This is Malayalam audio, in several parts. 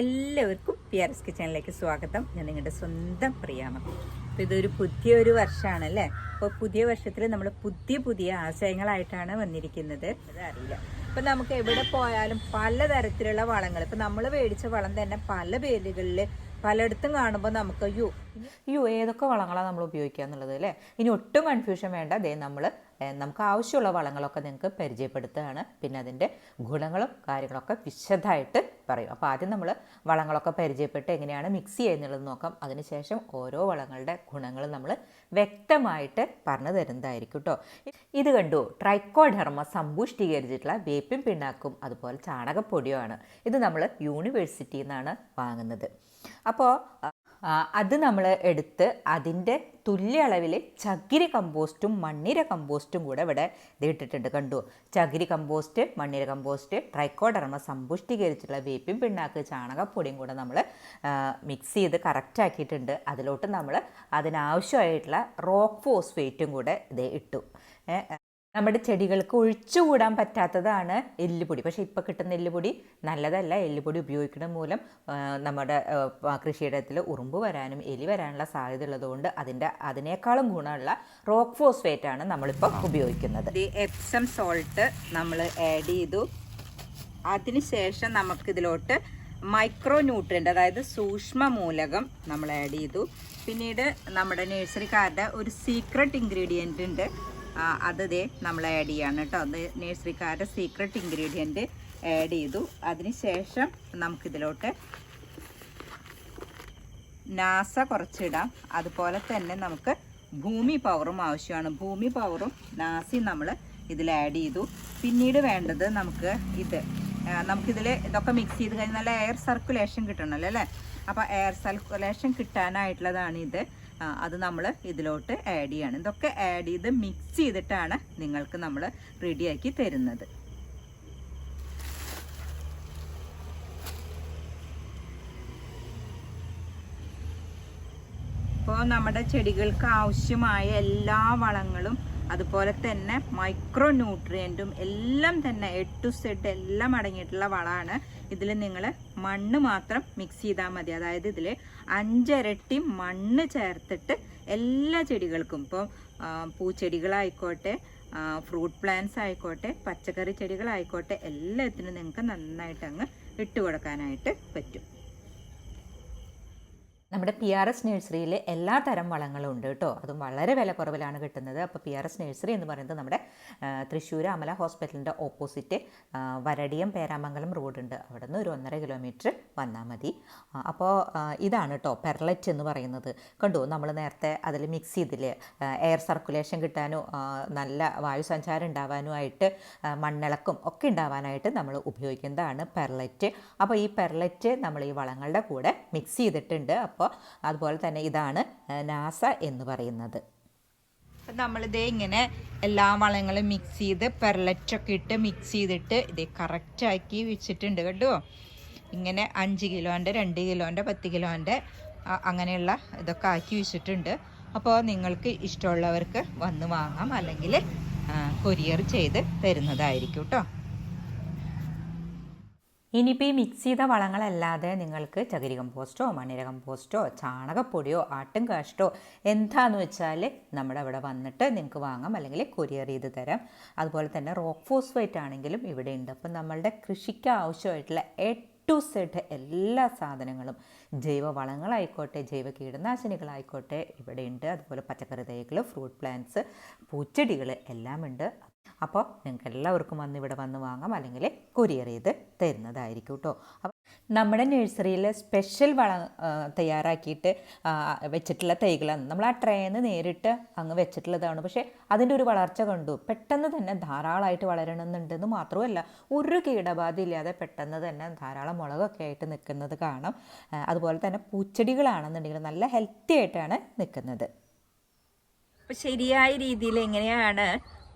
എല്ലാവർക്കും പി ആർ എസ് കിച്ചണിലേക്ക് സ്വാഗതം. ഞാൻ നിങ്ങളുടെ സ്വന്തം പ്രിയാമ അപ്പോൾ ഇതൊരു പുതിയൊരു വർഷമാണ് അല്ലേ അപ്പോൾ പുതിയ വർഷത്തിൽ നമ്മൾ പുതിയ പുതിയ ആശയങ്ങളായിട്ടാണ് വന്നിരിക്കുന്നത്. അതറിയില്ല. ഇപ്പം നമുക്ക് എവിടെ പോയാലും പലതരത്തിലുള്ള വളങ്ങൾ ഇപ്പം നമ്മൾ മേടിച്ച വളം തന്നെ പല പേരുകളിൽ പലയിടത്തും കാണുമ്പോൾ നമുക്ക് യു യു ഏതൊക്കെ വളങ്ങളാണ് നമ്മൾ ഉപയോഗിക്കുക എന്നുള്ളത് അല്ലേ? ഇനി ഒട്ടും കൺഫ്യൂഷൻ വേണ്ട. ദേ നമ്മൾ നമുക്ക് ആവശ്യമുള്ള വളങ്ങളൊക്കെ നിങ്ങൾക്ക് പരിചയപ്പെടുത്തുകയാണ്. പിന്നെ അതിന്റെ ഗുണങ്ങളും കാര്യങ്ങളൊക്കെ വിശദമായിട്ട് പറയും. അപ്പോൾ ആദ്യം നമ്മൾ വളങ്ങളൊക്കെ പരിചയപ്പെട്ട് എങ്ങനെയാണ് മിക്സ് ചെയ്യുന്നുള്ളത് നോക്കാം. അതിനുശേഷം ഓരോ വളങ്ങളുടെ ഗുണങ്ങൾ നമ്മൾ വ്യക്തമായിട്ട് പറഞ്ഞു തരുന്നതായിരിക്കും കേട്ടോ ഇത് കണ്ടു. ട്രൈക്കോഡർമ സമ്പുഷ്ടീകരിച്ചിട്ടുള്ള വേപ്പിൻ പിണ്ണാക്കും അതുപോലെ ചാണകപ്പൊടിയുമാണ്. ഇത് നമ്മൾ യൂണിവേഴ്സിറ്റിയിൽ നിന്നാണ് വാങ്ങുന്നത്. അപ്പോൾ അത് നമ്മൾ എടുത്ത് അതിന്റെ തുല്യ അളവിൽ ചകിരി കമ്പോസ്റ്റും മണ്ണിര കമ്പോസ്റ്റും കൂടെ ഇവിടെ ഇതിട്ടിട്ടുണ്ട് കണ്ടു? ചകിരി കമ്പോസ്റ്റ് മണ്ണിര കമ്പോസ്റ്റ് ട്രൈക്കോഡർമ സമ്പുഷ്ടീകരിച്ചിട്ടുള്ള വേപ്പിൻ പിണ്ണാക്ക് ചാണകപ്പൊടിയും കൂടെ നമ്മൾ മിക്സ് ചെയ്ത് കറക്റ്റാക്കിയിട്ടുണ്ട് അതിലോട്ട് നമ്മൾ അതിനാവശ്യമായിട്ടുള്ള റോക്ക് ഫോസ്ഫേറ്റും കൂടെ ഇത് ഇട്ടു. നമ്മുടെ ചെടികൾക്ക് ഒഴിച്ചുകൂടാൻ പറ്റാത്തതാണ് എല്ലുപൊടി. പക്ഷേ ഇപ്പോൾ കിട്ടുന്ന എല്ലുപൊടി നല്ലതല്ല. എല്ലുപൊടി ഉപയോഗിക്കുന്ന മൂലം നമ്മുടെ കൃഷിയിടത്തിൽ ഉറുമ്പ് വരാനും എലി വരാനുള്ള സാധ്യത ഉള്ളതുകൊണ്ട് അതിന്റെ അതിനേക്കാളും ഗുണമുള്ള റോക്ക് ഫോസ്ഫേറ്റ് ആണ് നമ്മളിപ്പോൾ ഉപയോഗിക്കുന്നത്. ഈ എപ്സം സോൾട്ട് നമ്മൾ ആഡ് ചെയ്തു. അതിനുശേഷം നമുക്കിതിലോട്ട് മൈക്രോ ന്യൂട്രിയന്റ് അതായത് സൂക്ഷ്മ മൂലകം നമ്മൾ ആഡ് ചെയ്തു. പിന്നീട് നമ്മുടെ നഴ്സറിക്കാരുടെ ഒരു സീക്രട്ട് ഇൻഗ്രീഡിയന്റ് ഉണ്ട്. അത് ദേ നമ്മൾ ആഡ് ചെയ്യാണ് കേട്ടോ. അത് നേഴ്സറിക്കാരുടെ സീക്രട്ട് ഇൻഗ്രീഡിയന്റ് ആഡ് ചെയ്തു. അതിനുശേഷം നമുക്കിതിലോട്ട് നാസ കുറച്ചിടാം. അതുപോലെ തന്നെ നമുക്ക് ഭൂമി പവറും ആവശ്യമാണ്. ഭൂമി പവറും നാസിയും നമ്മൾ ഇതിൽ ആഡ് ചെയ്തു. പിന്നീട് വേണ്ടത് നമുക്ക് ഇത് നമുക്കിതിൽ ഇതൊക്കെ മിക്സ് ചെയ്ത് കഴിഞ്ഞാൽ നല്ല എയർ സർക്കുലേഷൻ കിട്ടണമല്ലോ അല്ലേ? അപ്പോൾ എയർ സർക്കുലേഷൻ കിട്ടാനായിട്ടുള്ളതാണ് ഇത്. അത് നമ്മൾ ഇതിലോട്ട് ആഡ് ചെയ്യാണ്. ഇതൊക്കെ ആഡ് ചെയ്ത് മിക്സ് ചെയ്തിട്ടാണ് നിങ്ങൾക്ക് നമ്മൾ റെഡിയാക്കി തരുന്നത്. ഇപ്പോൾ നമ്മുടെ ചെടികൾക്ക് ആവശ്യമായ എല്ലാ വളങ്ങളും അതുപോലെ തന്നെ മൈക്രോ ന്യൂട്രിയന്റും എല്ലാം തന്നെ എ ടു സെഡ് എല്ലാം അടങ്ങിയിട്ടുള്ള വളമാണ്. ഇതിൽ നിങ്ങൾ മണ്ണ് മാത്രം മിക്സ് ചെയ്താൽ മതി. അതായത് ഇതിൽ അഞ്ചിരട്ടി മണ്ണ് ചേർത്തിട്ട് എല്ലാ ചെടികൾക്കും ഇപ്പോൾ പൂച്ചെടികളായിക്കോട്ടെ ഫ്രൂട്ട് പ്ലാന്റ്സ് ആയിക്കോട്ടെ പച്ചക്കറി ചെടികളായിക്കോട്ടെ എല്ലാത്തിനും നിങ്ങൾക്ക് നന്നായിട്ട് അങ്ങ് ഇട്ട് കൊടുക്കാനായിട്ട് പറ്റും. നമ്മുടെ പി ആർ എസ് നഴ്സറിയിൽ എല്ലാ തരം വളങ്ങളും ഉണ്ട് കേട്ടോ. അതും വളരെ വില കുറവിലാണ് കിട്ടുന്നത്. അപ്പോൾ പി ആർ എസ് നഴ്സറി എന്ന് പറയുന്നത് നമ്മുടെ തൃശ്ശൂർ അമല ഹോസ്പിറ്റലിന്റെ ഓപ്പോസിറ്റ് വരടിയം പേരാമംഗലം റോഡുണ്ട് അവിടെ നിന്ന് ഒരു ഒന്നര കിലോമീറ്റർ വന്നാൽ മതി. അപ്പോൾ ഇതാണ് കേട്ടോ പെർലറ്റ് എന്ന് പറയുന്നത്. കണ്ടു? നമ്മൾ നേരത്തെ അതിൽ മിക്സ് ചെയ്തില്ലേ? എയർ സർക്കുലേഷൻ കിട്ടാനും നല്ല വായു സഞ്ചാരം ഉണ്ടാവാനും ആയിട്ട് മണ്ണിളക്കും ഒക്കെ ഉണ്ടാവാനായിട്ട് നമ്മൾ ഉപയോഗിക്കുന്നതാണ് പെർലറ്റ്. അപ്പോൾ ഈ പെർലറ്റ് നമ്മൾ ഈ വളങ്ങളുടെ കൂടെ മിക്സ് ചെയ്തിട്ടുണ്ട്. അപ്പോൾ അതുപോലെ തന്നെ ഇതാണ് നാസ എന്ന് പറയുന്നത്. അപ്പം നമ്മളിതേ ഇങ്ങനെ എല്ലാ വളങ്ങളും മിക്സ് ചെയ്ത് പെർലറ്റൊക്കെ ഇട്ട് മിക്സ് ചെയ്തിട്ട് ഇത് കറക്റ്റാക്കി വെച്ചിട്ടുണ്ട് കേട്ടോ ഇങ്ങനെ അഞ്ച് കിലോന്റെ രണ്ട് കിലോന്റെ പത്ത് കിലോന്റെ അങ്ങനെയുള്ള ഇതൊക്കെ ആക്കി വെച്ചിട്ടുണ്ട്. അപ്പോൾ നിങ്ങൾക്ക് ഇഷ്ടമുള്ളവർക്ക് വന്ന് വാങ്ങാം അല്ലെങ്കിൽ കൊരിയർ ചെയ്ത് തരുന്നതായിരിക്കും കേട്ടോ. ഇനിയിപ്പോൾ ഈ മിക്സ് ചെയ്ത വളങ്ങളല്ലാതെ നിങ്ങൾക്ക് ചകിരി കമ്പോസ്റ്റോ മണ്ണിര കമ്പോസ്റ്റോ ചാണകപ്പൊടിയോ ആട്ടും കാഷ്ടോ എന്താന്ന് വെച്ചാൽ നമ്മുടെ അവിടെ വന്നിട്ട് നിങ്ങൾക്ക് വാങ്ങാം. അല്ലെങ്കിൽ കൊറിയർ ചെയ്ത് തരാം. അതുപോലെ തന്നെ റോക്ക് ഫോസ്ഫേറ്റ് ആണെങ്കിലും ഇവിടെ ഉണ്ട്. അപ്പം നമ്മളുടെ കൃഷിക്ക് ആവശ്യമായിട്ടുള്ള ടു സെഡ് എല്ലാ സാധനങ്ങളും ജൈവ വളങ്ങളായിക്കോട്ടെ ജൈവ കീടനാശിനികളായിക്കോട്ടെ ഇവിടെയുണ്ട് അതുപോലെ പച്ചക്കറി തൈകൾ ഫ്രൂട്ട് പ്ലാന്റ്സ് പൂച്ചെടികൾ എല്ലാം ഉണ്ട് അപ്പോൾ നിങ്ങൾക്ക് എല്ലാവർക്കും വന്ന് ഇവിടെ വന്ന് വാങ്ങാം അല്ലെങ്കിൽ കൊറിയർ ചെയ്ത് തരുന്നതായിരിക്കും കേട്ടോ. അപ്പം നമ്മുടെ നഴ്സറിയിൽ സ്പെഷ്യൽ വള തയ്യാറാക്കിയിട്ട് വെച്ചിട്ടുള്ള തൈകളാണ്. നമ്മൾ ആ ട്രേന്ന് നേരിട്ട് അങ്ങ് വെച്ചിട്ടുള്ളതാണ്. പക്ഷേ അതിന്റെ ഒരു വളർച്ച കണ്ടു. പെട്ടെന്ന് തന്നെ ധാരാളമായിട്ട് വളരണമെന്നുണ്ടെന്ന് മാത്രമല്ല ഒരു കീടബാധ ഇല്ലാതെ പെട്ടെന്ന് തന്നെ ധാരാളം മുളകൊക്കെ ആയിട്ട് നിൽക്കുന്നത് കാണാം. അതുപോലെ തന്നെ പൂച്ചെടികളാണെന്നുണ്ടെങ്കിൽ നല്ല ഹെൽത്തി ആയിട്ടാണ് നിൽക്കുന്നത്. അപ്പോൾ ശരിയായ രീതിയിൽ എങ്ങനെയാണ്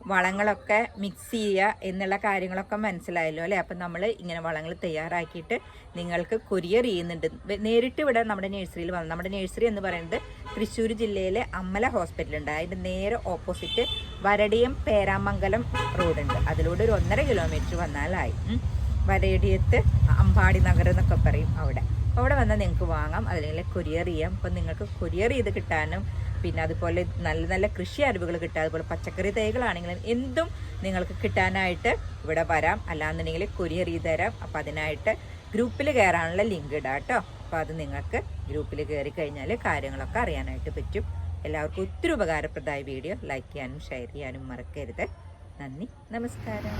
വളങ്ങളൊക്കെ മിക്സ് ചെയ്യുക എന്നുള്ള കാര്യങ്ങളൊക്കെ മനസ്സിലായല്ലോ അല്ലേ? അപ്പം നമ്മൾ ഇങ്ങനെ വളങ്ങൾ തയ്യാറാക്കിയിട്ട് നിങ്ങൾക്ക് കൊരിയർ ചെയ്യുന്നുണ്ട്. നേരിട്ട് ഇവിടെ നമ്മുടെ നഴ്സറിയിൽ വന്നു നമ്മുടെ നഴ്സറി എന്ന് പറയുന്നത് തൃശ്ശൂർ ജില്ലയിലെ അമ്മല ഹോസ്പിറ്റലുണ്ട് അതിന്റെ നേരെ ഓപ്പോസിറ്റ് വരടിയം പേരാമംഗലം റോഡുണ്ട് അതിലൂടെ ഒരു ഒന്നര കിലോമീറ്റർ വന്നാലായി. വരടിയത്ത് അമ്പാടി നഗരം എന്നൊക്കെ പറയും അവിടെ. അവിടെ വന്നാൽ നിങ്ങൾക്ക് വാങ്ങാം. അല്ലെങ്കിൽ കൊരിയർ ചെയ്യാം. അപ്പം നിങ്ങൾക്ക് കൊരിയർ ചെയ്ത് കിട്ടാനും പിന്നെ അതുപോലെ നല്ല നല്ല കൃഷി അറിവുകൾ കിട്ടുക. അതുപോലെ പച്ചക്കറി തൈകളാണെങ്കിലും എന്തും നിങ്ങൾക്ക് കിട്ടാനായിട്ട് ഇവിടെ വരാം. അല്ലാന്നുണ്ടെങ്കിൽ കൊറിയർ ചെയ്ത് തരാം. അപ്പം അതിനായിട്ട് ഗ്രൂപ്പിൽ കയറാനുള്ള ലിങ്ക് ഇടാം കേട്ടോ. അപ്പോൾ അത് നിങ്ങൾക്ക് ഗ്രൂപ്പിൽ കയറി കഴിഞ്ഞാൽ കാര്യങ്ങളൊക്കെ അറിയാനായിട്ട് പറ്റും. എല്ലാവർക്കും ഒത്തിരി ഉപകാരപ്രദമായ വീഡിയോ ലൈക്ക് ചെയ്യാനും ഷെയർ ചെയ്യാനും മറക്കരുത്. നന്ദി. നമസ്കാരം.